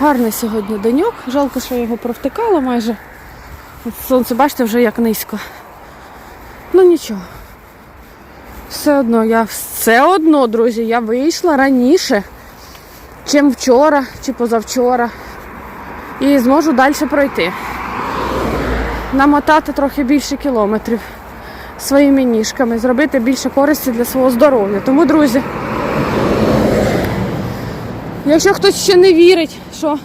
Гарний сьогодні деньок. Жалко, що я його провтикала майже. Сонце, бачите, вже як низько. Ну нічого. Все одно, я все одно, друзі, я вийшла раніше, чим вчора чи позавчора. І зможу далі пройти. Намотати трохи більше кілометрів своїми ніжками, зробити більше користі для свого здоров'я. Тому, друзі, якщо хтось ще не вірить, що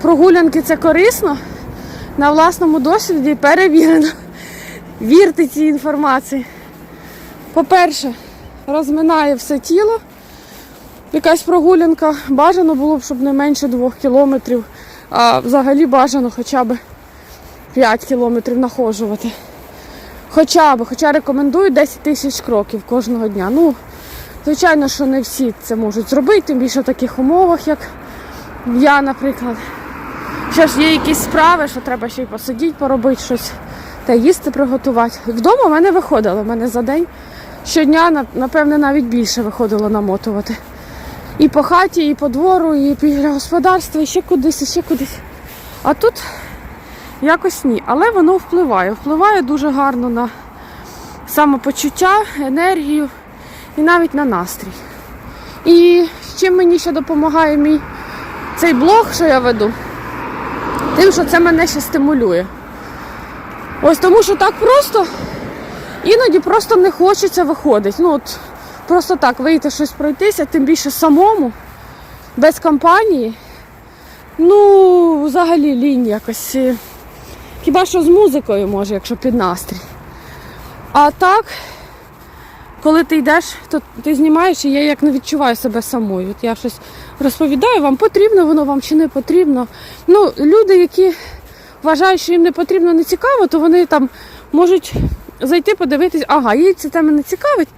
прогулянки це корисно, на власному досвіді перевірено. Вірте цій інформації. По-перше, розминає все тіло. Якась прогулянка бажано було б, щоб не менше двох кілометрів, а взагалі бажано хоча б 5 кілометрів находжувати. Хоча б, хоча рекомендую 10 тисяч кроків кожного дня. Ну, звичайно, що не всі це можуть зробити, тим більше в таких умовах, як я, наприклад. Ще ж є якісь справи, що треба ще й посидіти, поробити щось та їсти приготувати. Вдома в мене виходило, в мене за день щодня, напевне, навіть більше виходило намотувати. І по хаті, і по двору, і біля господарства, і ще кудись, і ще кудись. А тут якось ні. Але воно впливає. Впливає дуже гарно на самопочуття, енергію і навіть на настрій. І чим мені ще допомагає мій цей блог, що я веду, тим, що це мене ще стимулює. Ось тому, що так просто іноді просто не хочеться виходити. Ну от просто так вийти щось пройтися, тим більше самому, без компанії. Ну, взагалі лінь якось. е, Хіба що з музикою може, якщо під настрій. А так, коли ти йдеш, то ти знімаєш, і я як не відчуваю себе самою. От я щось розповідаю, вам потрібно воно вам чи не потрібно. Ну, люди, які вважають, що їм не потрібно, не цікаво, то вони там можуть зайти, подивитись, ага, їй ця тема не цікавить.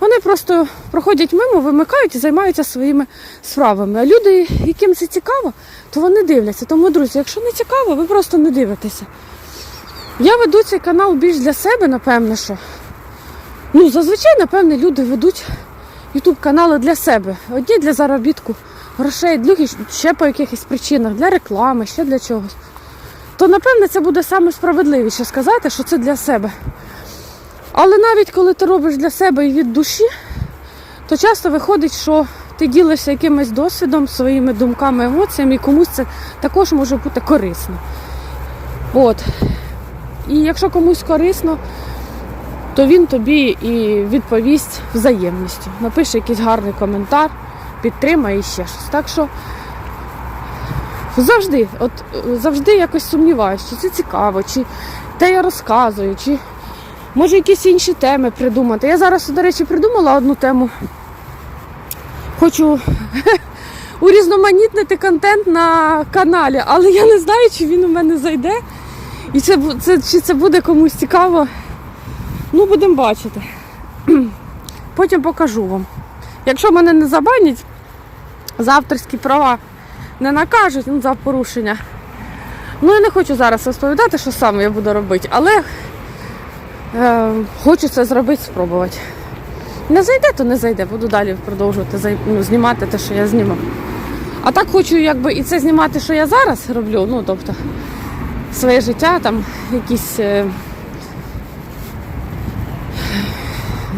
Вони просто проходять мимо, вимикають і займаються своїми справами. А люди, яким це цікаво, то вони дивляться. Тому, друзі, якщо не цікаво, ви просто не дивитеся. Я веду цей канал більш для себе, напевне, що. Ну, зазвичай, напевне, люди ведуть ютуб канали для себе. Одні для заробітку грошей, другі ще по якихось причинах, для реклами, ще для чогось. То, напевне, це буде саме справедливіше сказати, що це для себе. Але навіть коли ти робиш для себе і від душі, то часто виходить, що ти ділишся якимось досвідом, своїми думками, емоціями, і комусь це також може бути корисно. От. І якщо комусь корисно, то він тобі і відповість взаємністю. Напише якийсь гарний коментар, підтримає і ще щось. Так що завжди, от завжди якось сумніваюся, чи це цікаво, чи те я розказую, чи може якісь інші теми придумати. Я зараз, до речі, придумала одну тему. Хочу урізноманітнити контент на каналі, але я не знаю, чи він у мене зайде. І це, це, чи це буде комусь цікаво. Ну, будемо бачити. Потім покажу вам. Якщо мене не забанять, за авторські права не накажуть ну, за порушення. Ну, я не хочу зараз розповідати, що саме я буду робити, але е, хочу це зробити, спробувати. Не зайде, то не зайде. Буду далі продовжувати ну, знімати те, що я знімав. А так хочу якби і це знімати, що я зараз роблю. Ну, тобто, своє життя, там якісь. е,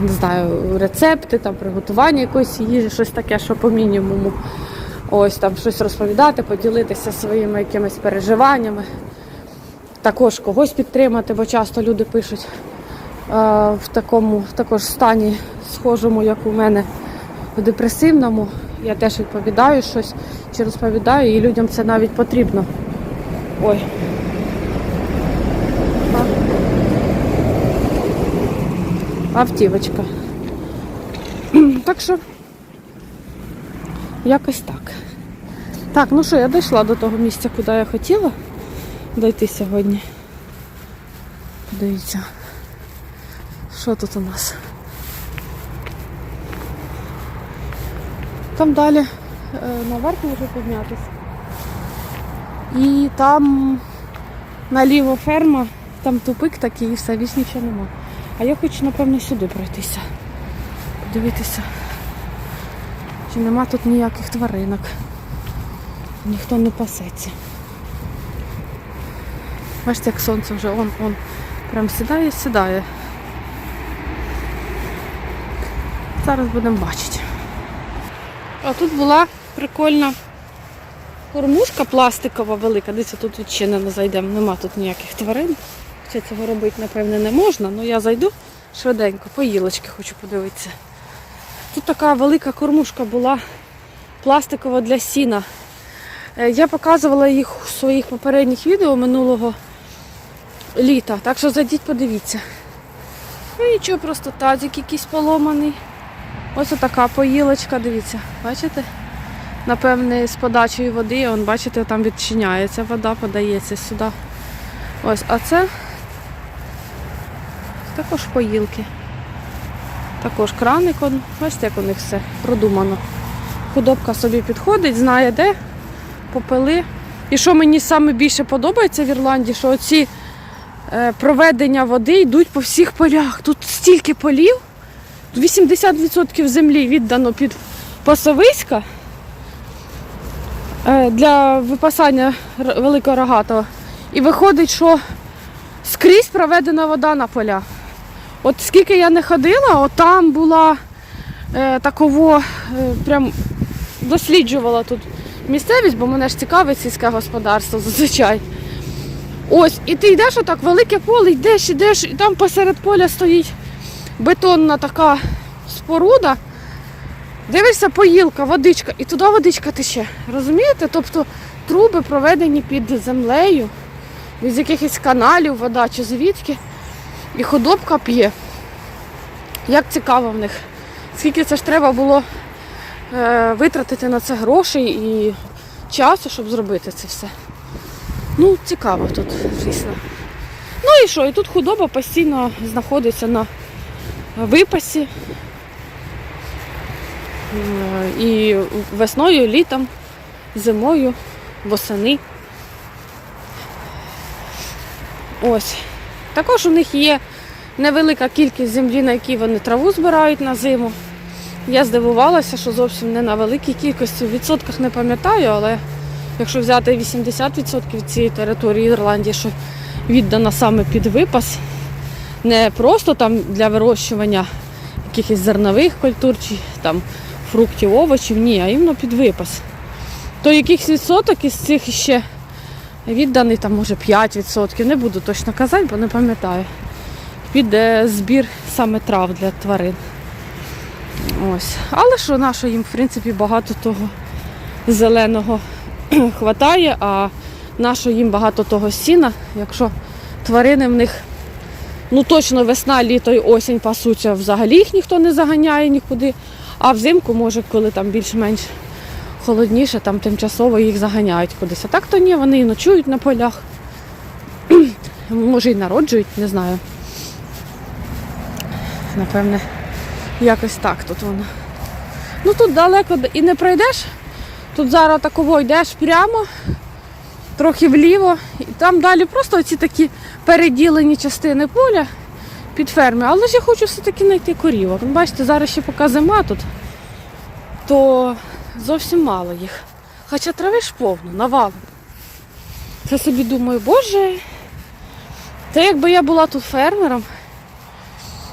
Не знаю, рецепти, там приготування якоїсь їжі, щось таке, що по мінімуму. Ось там щось розповідати, поділитися своїми якимись переживаннями. Також когось підтримати, бо часто люди пишуть е, в такому також стані схожому, як у мене, в депресивному. Я теж відповідаю щось чи розповідаю, і людям це навіть потрібно. Ой. Автівочка. Так що якось так. Так, ну що, я дійшла до того місця, куди я хотіла дойти сьогодні. Подивіться, що тут у нас. Там далі е, наверх можу піднятися. І там наліво ферма, там тупик такий і все, більш нічого нема. А я хочу, напевно, сюди пройтися. Подивитися, чи нема тут ніяких тваринок. ніхто не пасеться. Бачите, як сонце вже он, он прям сідає, сідає. Зараз будемо бачити. А тут була прикольна кормушка пластикова велика. Дивіться, тут відчинено зайдемо. Нема тут ніяких тварин. Хоча цього робити, напевне, не можна, але я зайду швиденько, поїлочки хочу подивитися. Тут така велика кормушка була пластикова для сіна. Е, Я показувала їх у своїх попередніх відео минулого літа. Так що зайдіть, подивіться. Ну нічого, просто тазик якийсь поломаний. Ось така поїлочка, дивіться, бачите? Напевне, з подачею води, он, бачите, там відчиняється вода, подається сюди. Ось, а це також поїлки. Також краник, бачите, як у них все продумано. Худобка собі підходить, знає де, попили. І що мені саме більше подобається в Ірландії, що оці е, проведення води йдуть по всіх полях. Тут стільки полів, 80% землі віддано під пасовиська е, для випасання великого рогатого. І виходить, що скрізь проведена вода на поля. От скільки я не ходила, от там була е, таково, е, прям досліджувала тут місцевість, бо мене ж цікавить сільське господарство зазвичай. Ось, і ти йдеш отак, велике поле, йдеш, йдеш, і там посеред поля стоїть бетонна така споруда. Дивишся, поїлка, водичка, і туди водичка тече. Розумієте? Тобто труби проведені під землею, з якихось каналів вода чи звідки. І худобка п'є. Як цікаво в них. Скільки це ж треба було е, витратити на це грошей і часу, щоб зробити це все. Ну, цікаво тут, звісно. Ну і що? І тут худоба постійно знаходиться на випасі. Е, І весною, літом, зимою, восени. Ось. Також у них є невелика кількість землі, на якій вони траву збирають на зиму. Я здивувалася, що зовсім не на великій кількості. В відсотках не пам'ятаю, але якщо взяти 80% цієї території Ірландії, що віддана саме під випас, не просто там для вирощування якихось зернових культур чи там фруктів, овочів, ні, а іменно під випас. То якийсь відсоток із цих ще відданий, там може 5%, не буду точно казати, бо не пам'ятаю. Під е, збір саме трав для тварин. Ось. Але що наше їм, в принципі, багато того зеленого хватає, а наше їм багато того сіна, якщо тварини в них ну точно весна, літо і осінь пасуться, взагалі їх ніхто не заганяє нікуди. А взимку, може, коли там більш-менш холодніше, там тимчасово їх заганяють кудись. А так то ні, вони і ночують на полях. Може і народжують, не знаю. Напевне, якось так тут воно. Ну тут далеко і не пройдеш. Тут зараз таково йдеш прямо, трохи вліво, і там далі просто оці такі переділені частини поля під ферми. Але ж я хочу все-таки знайти корівок. Ну, Бачите, зараз ще поки зима тут, то зовсім мало їх. Хоча трави ж повно, навалом. Це собі думаю, боже, та якби я була тут фермером,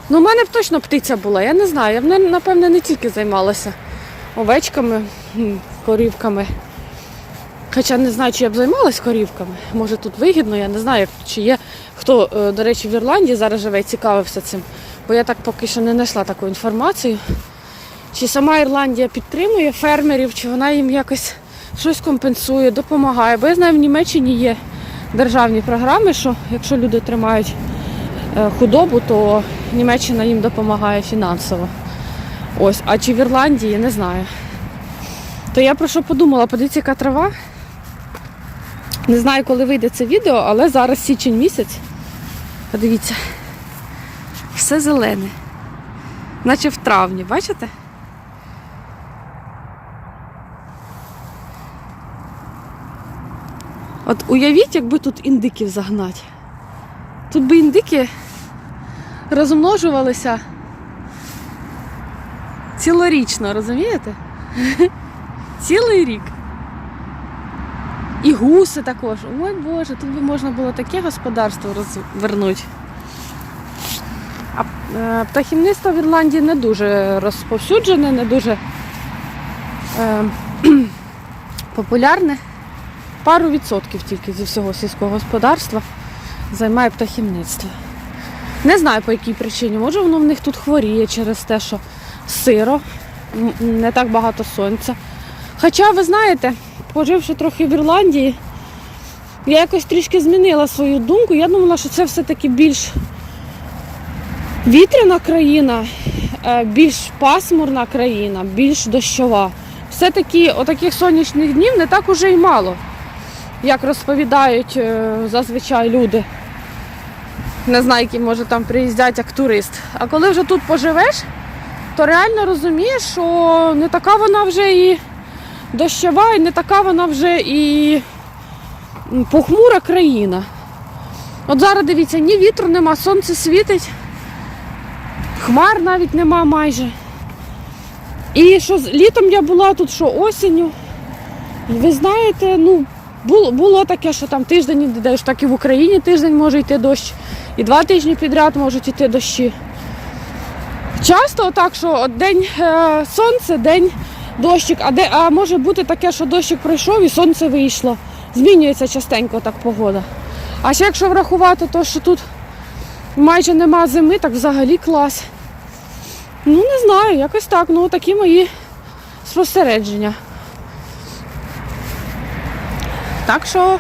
ну в мене б точно птиця була, я не знаю. Я б, напевне, не тільки займалася овечками, корівками. Хоча не знаю, чи я б займалась корівками. Може тут вигідно, я не знаю, чи є хто, е, до речі, в Ірландії зараз живе і цікавився цим. Бо я так поки що не знайшла таку інформацію. Чи сама Ірландія підтримує фермерів, чи вона їм якось щось компенсує, допомагає. Бо я знаю, в Німеччині є державні програми, що якщо люди тримають е, худобу, то Німеччина їм допомагає фінансово. Ось, а чи в Ірландії, не знаю. То я про що подумала, подивіться, яка трава. Не знаю, коли вийде це відео, але зараз січень місяць. Подивіться. Все зелене. Наче в травні, бачите? От уявіть, якби тут індиків загнати. Тут би індики розмножувалися цілорічно, розумієте? Цілий рік. І гуси також. Ой Боже, тут би можна було таке господарство розвернути. А е, птахівництво в Ірландії не дуже розповсюджене, не дуже е, популярне. Пару відсотків тільки зі всього сільського господарства займає птахівництво. Не знаю по якій причині. Може воно в них тут хворіє через те, що сиро, не так багато сонця. Хоча, ви знаєте, поживши трохи в Ірландії, я якось трішки змінила свою думку. Я думала, що це все-таки більш вітряна країна, е, більш пасмурна країна, більш дощова. Все-таки отаких сонячних днів не так уже й мало, як розповідають е, зазвичай люди. Не знаю, які може там приїздять як турист. А коли вже тут поживеш, то реально розумієш, що не така вона вже і дощова, і не така вона вже і похмура країна. От зараз дивіться, ні вітру нема, сонце світить, хмар навіть нема майже. І що з- літом я була тут, що осінню. Ви знаєте, ну, було, було таке, що там тиждень йдеш, так і в Україні тиждень може йти дощ, і два тижні підряд можуть йти дощі. Часто так, що день е, сонце, день дощик, а, де, а може бути таке, що дощик пройшов і сонце вийшло. Змінюється частенько так погода. А ще якщо врахувати, то що тут майже нема зими, так взагалі клас. Ну, не знаю, якось так. Ну, такі мої спостереження. Так що,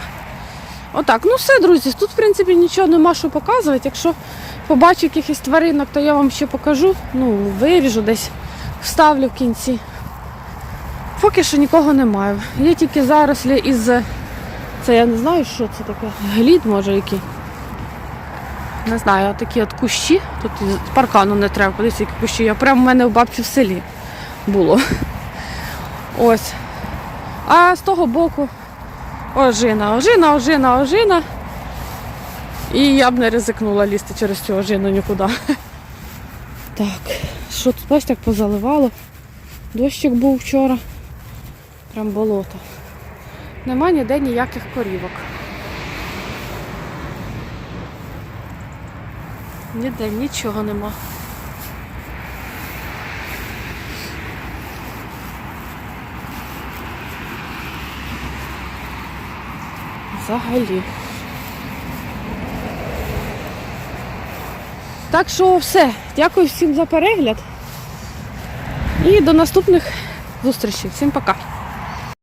отак. Ну все, друзі, тут, в принципі, нічого нема що показувати. Якщо побачу якихось тваринок, то я вам ще покажу. Ну, виріжу десь, вставлю в кінці. Поки що нікого немає. Є тільки зарослі із. Це я не знаю, що це таке. Глід, може, який. Не знаю, такі от кущі. Тут із паркану не треба, подивіться, які кущі. Я прямо в мене в бабці в селі було. Ось. А з того боку ожина, ожина, ожина, ожина. І я б не ризикнула лізти через цю ожину нікуди. Так, що тут бачите, як позаливало. Дощик був вчора. Прям болото. Нема ніде ніяких корівок. Ніде нічого нема. Взагалі. Так що все. Дякую всім за перегляд. І до наступних зустрічей. Всім пока.